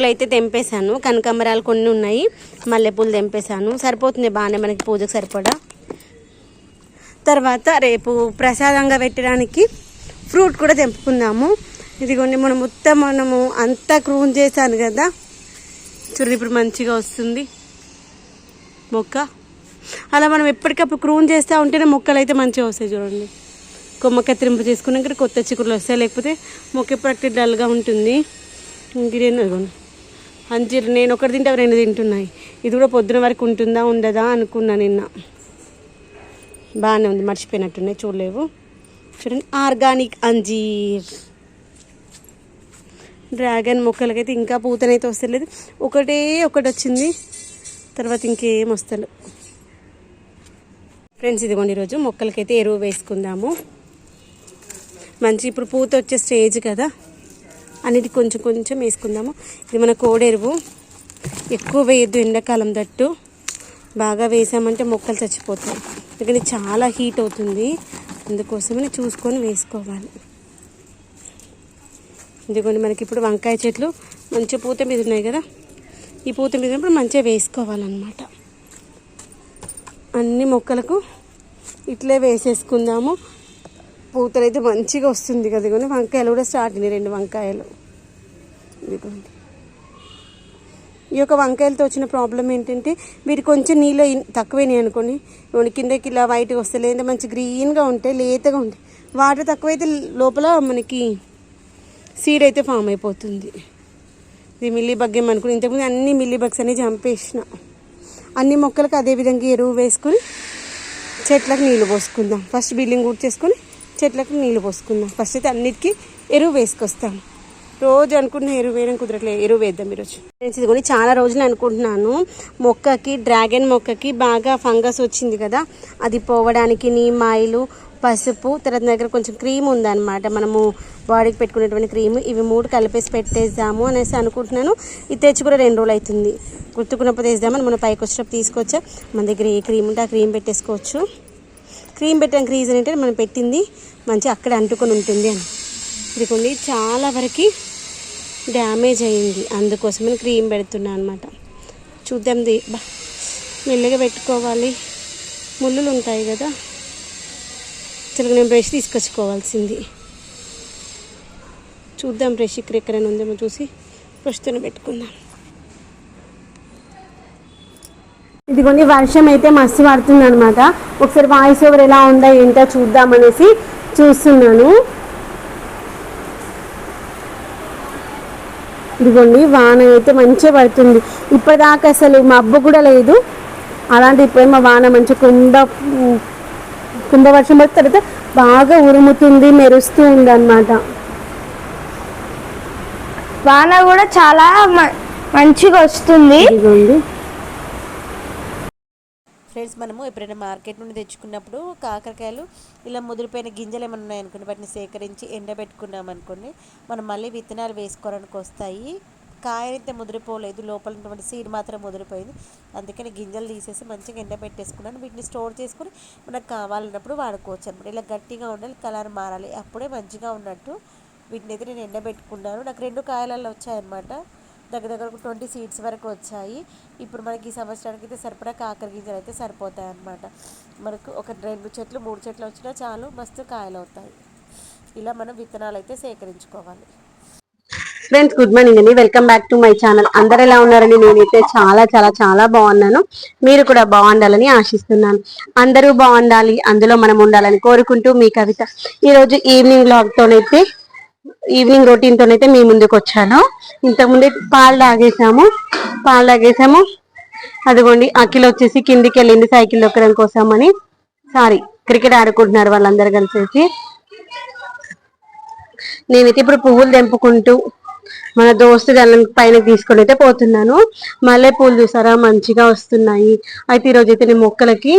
పూలు అయితే తెంపేశాను. కనకాంబరాలు కొన్ని ఉన్నాయి. మల్లెపూలు తెంపేశాను. సరిపోతుంది బాగానే మనకి పూజకు సరిపడా. తర్వాత రేపు ప్రసాదంగా పెట్టడానికి ఫ్రూట్ కూడా తెంపుకుందాము. ఇదిగోండి మనం మొత్తం మనము అంతా క్రూన్ చేశాను కదా. చూడండి ఇప్పుడు మంచిగా వస్తుంది. మొక్క. అలా మనం ఎప్పటికప్పుడు క్రూన్ చేస్తూ ఉంటేనే మొక్కలు అయితే మంచిగా వస్తాయి చూడండి. కొమ్మ కత్తిరింపు చేసుకున్నాక కొత్త చిక్కులు వస్తాయి. లేకపోతే మొక్క ఎప్పటికీ డల్గా ఉంటుంది. ఇంకేనా అంజీర్ నేను ఒకటి తింటే రెండు తింటున్నాయి? ఇది కూడా పొద్దున వరకు ఉంటుందా ఉండదా అనుకున్నా నిన్న. బాగానే ఉంది మర్చిపోయినట్టున్నాయి చూడలేవు. చూడండి ఆర్గానిక్ అంజీర్. డ్రాగన్ మొక్కలకైతే ఇంకా పూతనైతే వస్తలేదు. ఒకటే ఒకటి వచ్చింది తర్వాత ఇంకేం వస్తలేదు ఫ్రెండ్స్ ఇదిగోండి ఈరోజు మొక్కలకైతే ఎరువు వేసుకుందాము. మంచి ఇప్పుడు పూత వచ్చే స్టేజ్ కదా. అనేది కొంచెం కొంచెం వేసుకుందాము. ఇది మన కోడెరువు ఎక్కువ వేయద్దు ఎండాకాలం తట్టు. బాగా వేసామంటే మొక్కలు చచ్చిపోతాయి. ఎందుకంటే చాలా హీట్ అవుతుంది. అందుకోసమని చూసుకొని వేసుకోవాలి. ఇదిగోండి మనకి ఇప్పుడు వంకాయ చెట్లు మంచి పూత మీద ఉన్నాయి కదా? ఈ పూత మీద ఉన్నప్పుడు మంచిగా వేసుకోవాలన్నమాట. అన్ని మొక్కలకు ఇట్లే వేసేసుకుందాము. పూతలు అయితే మంచిగా వస్తుంది కదా. వంకాయలు కూడా స్టార్ట్ అయినాయి. రెండు వంకాయలు. ఇదిగోండి ఈ యొక్క వంకాయలతో వచ్చిన ప్రాబ్లం ఏంటంటే వీటి కొంచెం నీళ్ళు తక్కువైనాయి అనుకోండి. ఇవ్వండి కిందకి ఇలా వైట్గా వస్తాయి లేదంటే మంచి గ్రీన్గా ఉంటాయి లేతగా ఉంటాయి వాటర్ తక్కువైతే లోపల మనకి సీడ్ అయితే ఫామ్ అయిపోతుంది. ఇది మిల్లీ బగ్ ఏమనుకుని ఇంతకుముందు అన్ని మిల్లీ బగ్స్ అన్ని చంపేసిన. అన్ని మొక్కలకు అదే విధంగా ఎరువు వేసుకొని చెట్లకు నీళ్ళు పోసుకుందాం. ఫస్ట్ బిల్డింగ్ కూడా చేసుకొని చెట్లకు నీళ్ళు పోసుకుందాం. ఫస్ట్ అయితే అన్నిటికీ ఎరువు వేసుకొస్తాం. రోజు అనుకుంటున్నా ఎరువు వేయడం కుదరట్లేదు ఎరువు వేద్దాం ఈరోజు. ఫ్రెండ్స్ ఇది చాలా రోజులు అనుకుంటున్నాను. మొక్కకి డ్రాగన్ మొక్కకి బాగా ఫంగస్ వచ్చింది కదా అది పోవడానికి నీమ్ ఆయిల్ పసుపు తర్వాత దగ్గర కొంచెం క్రీమ్ ఉందన్నమాట. మనము బాడీకి పెట్టుకునేటువంటి క్రీమ్ ఇవి మూడు కలిపేసి పెట్టేద్దాము అనేసి అనుకుంటున్నాను. ఇది తెచ్చి కూడా రెండు రోజులు అవుతుంది. గుర్తుకున్నప్పుడు వేద్దామని మనం పైకి వచ్చినప్పుడు తీసుకొచ్చా. మన దగ్గర ఏ క్రీమ్ ఉంటే ఆ క్రీమ్ పెట్టేసుకోవచ్చు. క్రీమ్ పెట్టడానికి రీజన్ ఏంటంటే మనం పెట్టింది మంచిగా అక్కడ అంటుకొని ఉంటుంది అని. ఇదిగోండి చాలా వరకు డ్యామేజ్ అయింది. అందుకోసమని క్రీమ్ పెడుతున్నా అనమాట చూద్దాం ది. మెల్లగా పెట్టుకోవాలి. ముళ్ళులు ఉంటాయి కదా. తెలుగు నేను బ్రష్ తీసుకొచ్చుకోవాల్సింది. చూద్దాం బ్రష్ ఇక్కడ ఎక్కడైనా ఉందేమో చూసి బ్రష్తోనే పెట్టుకుందాం. ఇదిగోండి వర్షం అయితే మస్తు పడుతుంది అనమాట ఒకసారి వాయిస్ ఓవర్ ఎలా ఉందా ఏంటో చూద్దామనేసి చూస్తున్నాను. ఇదిగోండి వాన అయితే మంచిగా పడుతుంది. ఇప్పటిదాకా అసలు మబ్బు కూడా లేదు. అలాంటి ఇప్పుడేమో వాన మంచి కుండ కుండ వర్షం తర్వాత బాగా ఉరుముతుంది మెరుస్తూ ఉంది అనమాట వాన కూడా చాలా మ- మంచిగా వస్తుంది. ఇదిగోండి. ఫ్రెండ్స్ మనము ఎప్పుడైనా మార్కెట్ నుండి తెచ్చుకున్నప్పుడు కాకరకాయలు ఇలా ముదిరిపోయిన గింజలు ఏమైనా ఉన్నాయనుకోండి వాటిని సేకరించి ఎండబెట్టుకున్నాం అనుకోండి మనం మళ్ళీ విత్తనాలు వేసుకోవడానికి వస్తాయి. కాయ అయితే ముదిరిపోలేదు లోపల ఉన్నటువంటి సీడ్ మాత్రం ముదిరిపోయింది. అందుకని గింజలు తీసేసి మంచిగా ఎండబెట్టేసుకున్నాను వీటిని స్టోర్ చేసుకుని మనకు కావాలన్నప్పుడు వాడుకోవచ్చు అనమాట ఇలా గట్టిగా ఉండాలి కలర్ మారాలి అప్పుడే మంచిగా ఉన్నట్టు వీటిని అయితే నేను ఎండబెట్టుకున్నాను నాకు రెండు కాయలలో వచ్చాయన్నమాట. దగ్గర దగ్గర ఒక ట్వంటీ సీడ్స్ వరకు వచ్చాయి. ఇప్పుడు మనకి ఈ సంవత్సరానికి అయితే సరిపడా కాకర గింజలు అయితే సరిపోతాయి అన్నమాట. మనకు ఒక రెండు చెట్లు మూడు చెట్లు వచ్చినా చాలు మస్తు కాయలు అవుతాయి ఇలా మనం విత్తనాలు అయితే సేకరించుకోవాలి. ఫ్రెండ్స్ గుడ్ మార్నింగ్ అండి. Welcome back to my channel అందరు ఎలా ఉన్నారని నేనైతే చాలా చాలా చాలా బాగున్నాను. మీరు కూడా బాగుండాలని ఆశిస్తున్నాను. అందరూ బాగుండాలి. అందులో మనం ఉండాలని కోరుకుంటూ మీ కవిత. ఈరోజు ఈవినింగ్ బ్లాగ్తోనైతే ఈవినింగ్ రొటీన్ తోనైతే మీ ముందుకు వచ్చాను. ఇంతకుముందే పాలు తాగేసాము. పాలు తాగేసాము. అదిగోండి అఖిల్ వచ్చేసి కిందికి వెళ్ళింది సైకిల్ దొక్కడం కోసం అని సారీ క్రికెట్ ఆడుకుంటున్నారు వాళ్ళందరూ కలిసేసి. నేనైతే ఇప్పుడు పువ్వులు తెంపుకుంటూ మన దోస్తు గల్లం పైన తీసుకొని అయితే పోతున్నాను. మల్లె పూలు చూసారా? మంచిగా వస్తున్నాయి. అయితే ఈరోజు అయితే నేను మొక్కలకి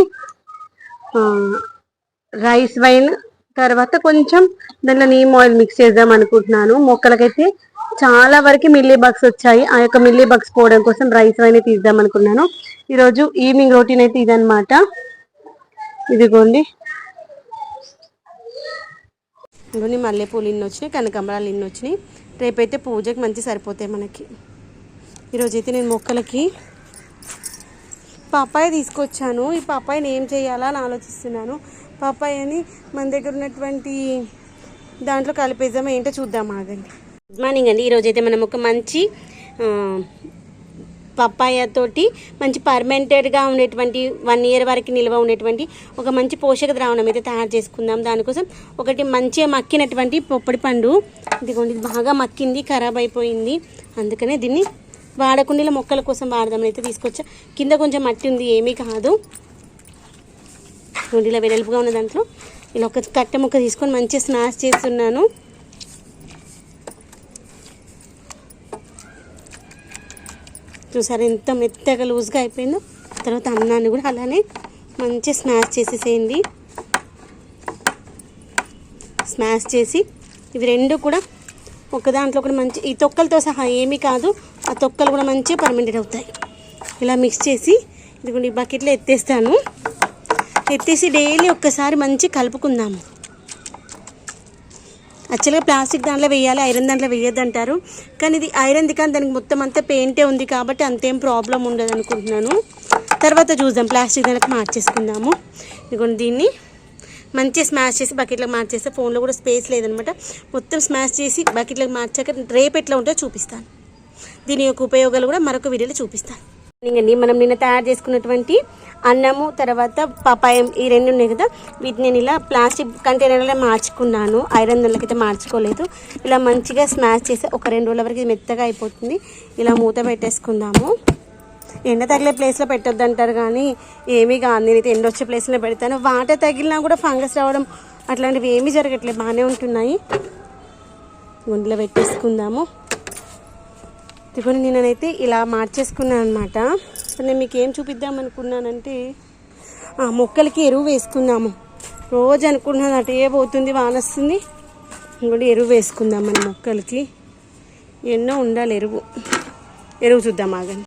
రైస్ వైన్ తర్వాత కొంచెం దాంట్లో నీమ్ ఆయిల్ మిక్స్ చేద్దాం అనుకుంటున్నాను. మొక్కలకైతే చాలా వరకు మిల్లీ బగ్స్ వచ్చాయి. ఆ యొక్క మిల్లీ బగ్స్ పోవడం కోసం రైస్ అయినా తీద్దాం అనుకున్నాను. ఈరోజు ఈవినింగ్ రొటీన్ అయితే ఇదన్నమాట. ఇదిగోండి. ఇవన్నీ మల్లెపూలు ఇన్ని వచ్చినాయి కనకాంబరాలు ఇన్ని వచ్చినాయి. రేపైతే పూజకి మంచి సరిపోతాయి మనకి. ఈరోజైతే నేను మొక్కలకి పాపాయ తీసుకొచ్చాను. ఈ పాపాయని ఏం చేయాలా అని ఆలోచిస్తున్నాను. పప్పాయని మన దగ్గర ఉన్నటువంటి దాంట్లో కలిపేద్దాం ఏంటో చూద్దాం ఆగండి. గుడ్ మార్నింగ్ అండి. ఈరోజైతే మనం ఒక మంచి పప్పాయతోటి మంచి పర్మెంటెడ్గా ఉండేటువంటి వన్ ఇయర్ వరకు నిల్వ ఉండేటువంటి ఒక మంచి పోషక ద్రావణం అయితే తయారు చేసుకుందాం. దానికోసం ఒకటి మంచిగా మక్కినటువంటి పొప్పడి పండు. ఇదిగోండి బాగా మక్కింది ఖరాబ్ అయిపోయింది. అందుకనే దీన్ని వాడకుండా మొక్కల కోసం వాడదామని అయితే తీసుకొచ్చా. కింద కొంచెం మట్టి ఉంది ఏమీ కాదు. ఇదిగోండి ఇలా వెడల్పుగా ఉన్న దాంట్లో ఇలా ఒక కట్టె ముక్క తీసుకొని మంచిగా స్నాష్ చేస్తున్నాను. చూసారు ఎంత మెత్తగా లూజ్గా అయిపోయిందో? తర్వాత అన్నాన్ని కూడా అలానే మంచిగా స్మాష్ చేసేసేయండి. స్మాష్ చేసి ఇవి రెండు కూడా ఒక దాంట్లో కూడా మంచి ఈ తొక్కలతో సహా ఏమీ కాదు ఆ తొక్కలు కూడా మంచిగా పర్మెంటెడ్ అవుతాయి. ఇలా మిక్స్ చేసి ఇదిగోండి ఈ బకెట్లో ఎత్తేస్తాను. ఎత్తేసి డైలీ ఒక్కసారి మంచి కలుపుకుందాము. యాక్చువల్గా ప్లాస్టిక్ దాంట్లో వేయాలి ఐరన్ దాంట్లో వేయద్దు అంటారు కానీ ఇది ఐరన్ది కానీ దానికి మొత్తం అంతా పెయింటే ఉంది కాబట్టి అంతేం ప్రాబ్లం ఉండదు అనుకుంటున్నాను. తర్వాత చూద్దాం ప్లాస్టిక్ దానికి మార్చేసుకుందాము. ఇదిగోండి దీన్ని. మంచిగా స్మాష్ చేసి బకెట్లోకి మార్చేస్తే ఫోన్లో కూడా స్పేస్ లేదనమాట. మొత్తం స్మాష్ చేసి బకెట్లోకి మార్చాక రేపు ఎట్లా ఉంటుందో చూపిస్తాను. దీని యొక్క ఉపయోగాలు కూడా మరొక వీడియోలో చూపిస్తాను. ఇంకండి మనం నిన్న తయారు చేసుకున్నటువంటి అన్నము తర్వాత పపాయం ఈ రెండు ఉన్నాయి కదా. వీటిని నేను ఇలా ప్లాస్టిక్ కంటైనర్లో మార్చుకున్నాను. ఐరన్ దానిలోకి మార్చుకోలేదు. ఇలా మంచిగా స్మాష్ చేసి ఒక రెండు రోజుల వరకు మెత్తగా అయిపోతుంది. ఇలా మూత పెట్టేసుకుందాము. ఎండ తగిలే ప్లేస్లో పెట్టొద్దు అంటారు కానీ ఏమీ కాదు. నేనైతే ఎండ వచ్చే ప్లేస్లో పెడతాను. వాటర్ తగిలినా కూడా ఫంగస్ రావడం అట్లాంటివి ఏమీ జరగట్లేదు. బాగానే ఉంటున్నాయి. గుండెలో పెట్టేసుకుందాము. ఇదిగోని నేనైతే ఇలా మార్చేసుకున్నాను అనమాట నేను మీకు ఏం చూపిద్దాం అనుకున్నానంటే ఆ, మొక్కలకి ఎరువు వేసుకుందాము. రోజు అనుకున్నాను అటు ఏ పోతుంది వానొస్తుంది ఇంకోటి ఎరువు వేసుకుందాం మన మొక్కలకి. ఎన్నో ఉండాలి ఎరువు. ఎరువు చూద్దాం ఆగండి.